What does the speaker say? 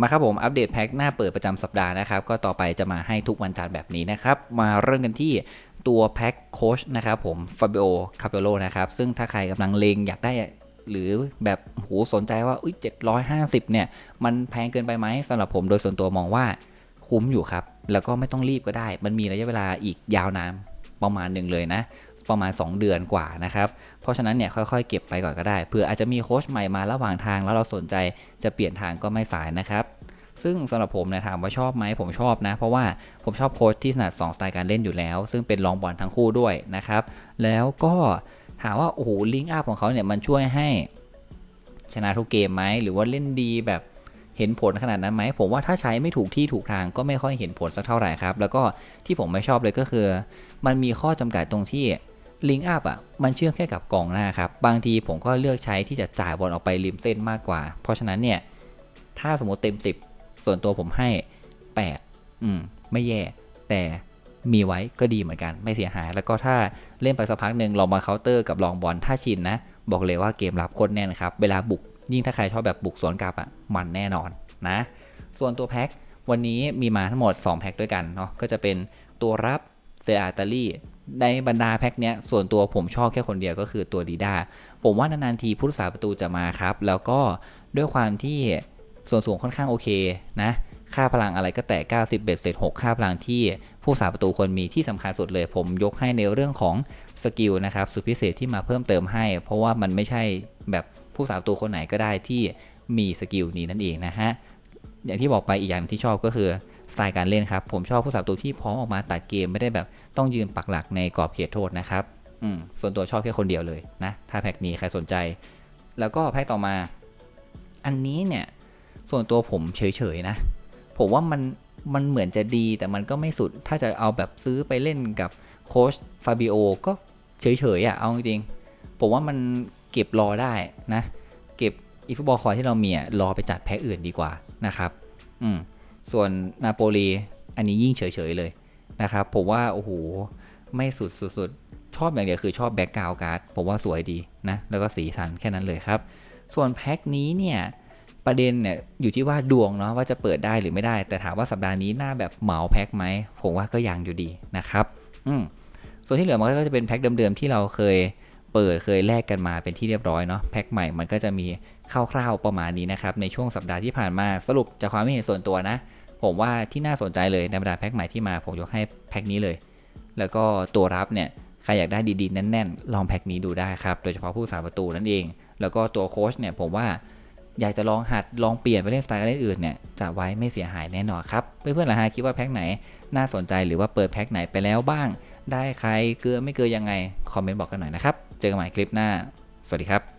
มาครับผมอัปเดตแพ็คหน้าเปิดประจำสัปดาห์นะครับ ก็ต่อไปจะมาให้ทุกวันจันทร์แบบนี้นะครับ มาเริ่มกันที่ตัวแพ็คโคชนะครับผมฟาบิโอคาเปโลนะครับ ซึ่งถ้าใครกำลังเลงอยากได้หรือแบบโหสนใจว่าอุ้ย750 เนี่ย มันแพงเกินไปไหมสำหรับผมโดยส่วนตัวมองว่าคุ้มอยู่ครับ แล้วก็ไม่ต้องรีบก็ได้ มันมีระยะเวลาอีกยาวนานประมาณหนึ่งเลยนะ ประมาณ 2 เดือนกว่านะครับ เพราะฉะนั้นเนี่ยค่อยๆ เก็บไปก่อนก็ได้เผื่ออาจจะมีโค้ชใหม่มาระหว่างทางแล้วเราสนใจจะเปลี่ยนทางก็ไม่สายนะครับ ซึ่งสำหรับผมเนี่ยถามว่าชอบไหมผมชอบนะ เพราะว่าผมชอบโค้ชที่ถนัด2สไตล์การเล่นอยู่แล้ว ซึ่งเป็นลองบอลทั้งคู่ด้วยนะครับ แล้วก็ถามว่าโอ้โหลิงก์อัพของเขาเนี่ยมันช่วยให้ชนะทุกเกมไหมหรือว่าเล่นดีแบบเห็นผลขนาดนั้นไหมผมว่าถ้าใช้ไม่ถูกที่ถูกทางก็ไม่ค่อยเห็นผลสักเท่าไหร่ครับ แล้วก็ที่ผมไม่ชอบเลยก็คือ มันมีข้อจำกัดตรงที่ ลิงก์อัพอะมันเชื่อมแค่กับกองหน้าครับ บางทีผมก็เลือกใช้ที่จะจ่ายบอลออกไปริมเส้นมากกว่า เพราะฉะนั้นเนี่ย ถ้าสมมติเต็ม 10 ส่วนตัวผมให้ 8 อืม ไม่แย่ แต่มีไว้ก็ดีเหมือนกัน ไม่เสียหาย แล้วก็ถ้าเล่นไปสักพักหนึ่งลองมาเคาน์เตอร์กับลองบอลถ้าชินนะ บอกเลยว่าเกมรับโคตรแน่นครับ เวลาบุก ยิ่งถ้าใครชอบแบบบุกสวนกลับอะมันแน่นอนนะ ส่วนตัวแพ็ควันนี้มีมาทั้งหมด 2 แพ็คด้วยกันเนาะก็จะเป็นตัวรับเซอาตาลี ในบรรดาแพ็คเนี้ยส่วนตัวผมชอบแค่คนเดียวก็คือตัวดีดาผมว่านานๆทีผู้รักษาประตูจะมาครับ แล้วก็ด้วยความที่ส่วนสูงค่อนข้างโอเคนะค่าพลังอะไรก็แต่ 90 เบ็ดเสร็จ 6 ค่าพลังที่ผู้สาประตูคนมีที่สำคัญสุดเลย ผมยกให้ในเรื่องของสกิลนะครับสุดพิเศษที่มาเพิ่มเติมให้ เพราะว่ามันไม่ใช่แบบผู้สาประตูคนไหนก็ได้ที่มีสกิลนี้นั่นเองนะฮะอย่างที่บอกไปอีกอย่างที่ชอบก็คือ สไตล์การเล่นครับ ผมชอบผู้สาประตูที่พร้อมออกมาตัดเกมไม่ได้แบบต้องยืนปักหลักในกรอบเขตโทษนะครับอืมส่วนตัวชอบแค่คนเดียวเลยนะ ถ้าแพ็คนี้ใครสนใจ แล้วก็แพ็คต่อมา อันนี้เนี่ย ส่วนตัวผมเฉยๆนะ ผมว่ามันมันเหมือนจะดีแต่มันก็ไม่สุด ถ้าจะเอาแบบซื้อไปเล่นกับโค้ชฟาบิโอก็เฉยๆอะ่ะ เอาจริงๆ ผมว่ามันเก็บรอได้นะ เก็บอีฟุตบอลคอยที่เรามีอะรอไปจัดแพ็คอื่นดีกว่านะครับ อืม ส่วนนาโปลีอันนี้ยิ่งเฉยๆเลยนะครับ ผมว่าโอ้โหไม่สุดสุดๆชอบอย่างเดียวคือชอบแบ็กกราวการ์ดผมว่าสวยดีนะ แล้วก็สีสันแค่นั้นเลยครับ ส่วนแพ็คนี้เนี่ยประเด็นเนี่ยอยู่ที่ว่าดวงเนาะว่าจะเปิดได้หรือไม่ได้ แต่ถามว่าสัปดาห์นี้หน้าแบบเหมาแพ็คไหมผมว่าก็ยังอยู่ดีนะครับ อืมส่วนที่เหลือมันก็จะเป็นแพ็คเดิมๆที่เราเคย เปิดเคยแลกกันมาเป็นที่เรียบร้อยเนาะแพ็คใหม่มันก็จะมีคร่าวๆประมาณนี้นะครับในช่วงสัปดาห์ที่ผ่านมาสรุปจากความไม่เห็นส่วนตัวนะ ผมว่าที่น่าสนใจเลยในบรรดาแพ็คใหม่ที่มาผมยกให้แพ็คนี้เลย แล้วก็ตัวรับเนี่ยใครอยากได้ดีๆแน่นๆ ลองแพ็คนี้ดูได้ครับ โดยเฉพาะผู้สาประตูนั่นเอง แล้วก็ตัวโค้ชเนี่ยผมว่าอยากจะลองหัดลองเปลี่ยนไปเล่นสไตล์การเล่นอื่นเนี่ยจะไว้ไม่เสียหายแน่นอนครับ เพื่อนๆล่ะฮะคิดว่าแพ็คไหนน่าสนใจหรือว่าเปิดแพ็คไหนไปแล้วบ้าง ได้ใครเกลือไม่เกลือยังไง คอมเมนต์บอกกันหน่อยนะครับ เจอกันใหม่คลิปหน้า สวัสดีครับ